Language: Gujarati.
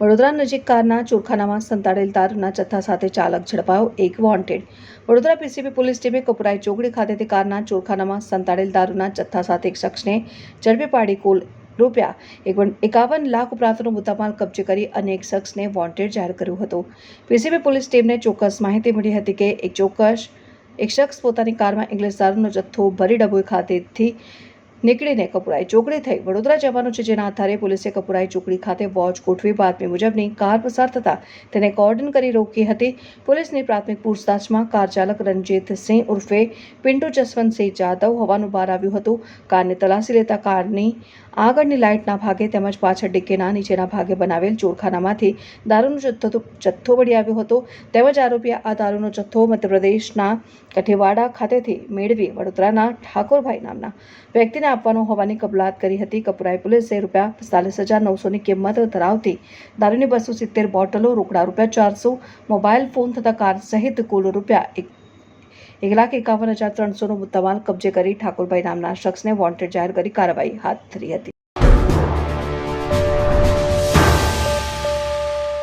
વડોદરા નજીક કારના ચોરખાનામાં સંતાડેલ તારના જથ્થા સાથે ચાલક ઝડપાયો એક વોન્ટેડ વડોદરા પીસીબી પોલીસ ટીમે કપરાઈ ચોકડી ખાતેથી કારના ચોરખાનામાં સંતાડેલ દારૂના જથ્થા સાથે એક શખ્સને ઝડપી પાડી કુલ રૂપિયા એકવન- લાખ ઉપરાંતનો મુદ્દામાલ કબજે કરી અને એક શખ્સને વોન્ટેડ જાહેર કર્યું હતું. પીસીબી પોલીસ ટીમને ચોક્કસ માહિતી મળી હતી કે એક ચોક્કસ એક શખ્સ પોતાની કારમાં ઇંગ્લિશ દારૂનો જથ્થો ભરી ડભોઈ ખાતેથી નીકળીને કપુરાઈ ચોકડી થઈ વડોદરા જવાનું છે, જેના આધારે પોલીસે કપુરાઈ ચોકડી ખાતે વોચ ગોઠવી બાતમી મુજબની કાર પસાર થતા તેને કોર્ડન કરી રોકી હતી. પોલીસની પ્રાથમિક પૂછતાછમાં કાર ચાલક રણજીતસિંહ ઉર્ફે પિન્ટુ જસવંતસિંહ જાદવ હોવાનું બહાર આવ્યું હતું. કારને તલાસી લેતા કારની આગળની લાઇટના ભાગે તેમજ પાછળ ડિક્કીના નીચેના ભાગે બનાવેલ ચોરખાનામાંથી દારૂનો જથ્થો જથ્થો મળી આવ્યો હતો. તેમજ આરોપીએ આ દારૂનો જથ્થો મધ્યપ્રદેશના કઠેવાડા ખાતેથી મેળવી વડોદરાના ઠાકોરભાઈ નામના વ્યક્તિને આપવાનો હોવાની કબૂલાત કરી હતી. કપુરાઈ પોલીસે રૂપિયા પિસ્તાલીસ હજાર નવસોની કિંમત ધરાવતી દારૂની બસો સિત્તેર બોટલો, રોકડા રૂપિયા ચારસો, મોબાઈલ ફોન તથા કાર સહિત કુલ રૂપિયા એક એક લાખ એકાવન હજાર ત્રણસોનો મુદ્દામાલ કબજે કરી ઠાકોરભાઈ નામના શખ્સને વોન્ટેડ જાહેર કરી કાર્યવાહી હાથ ધરી હતી.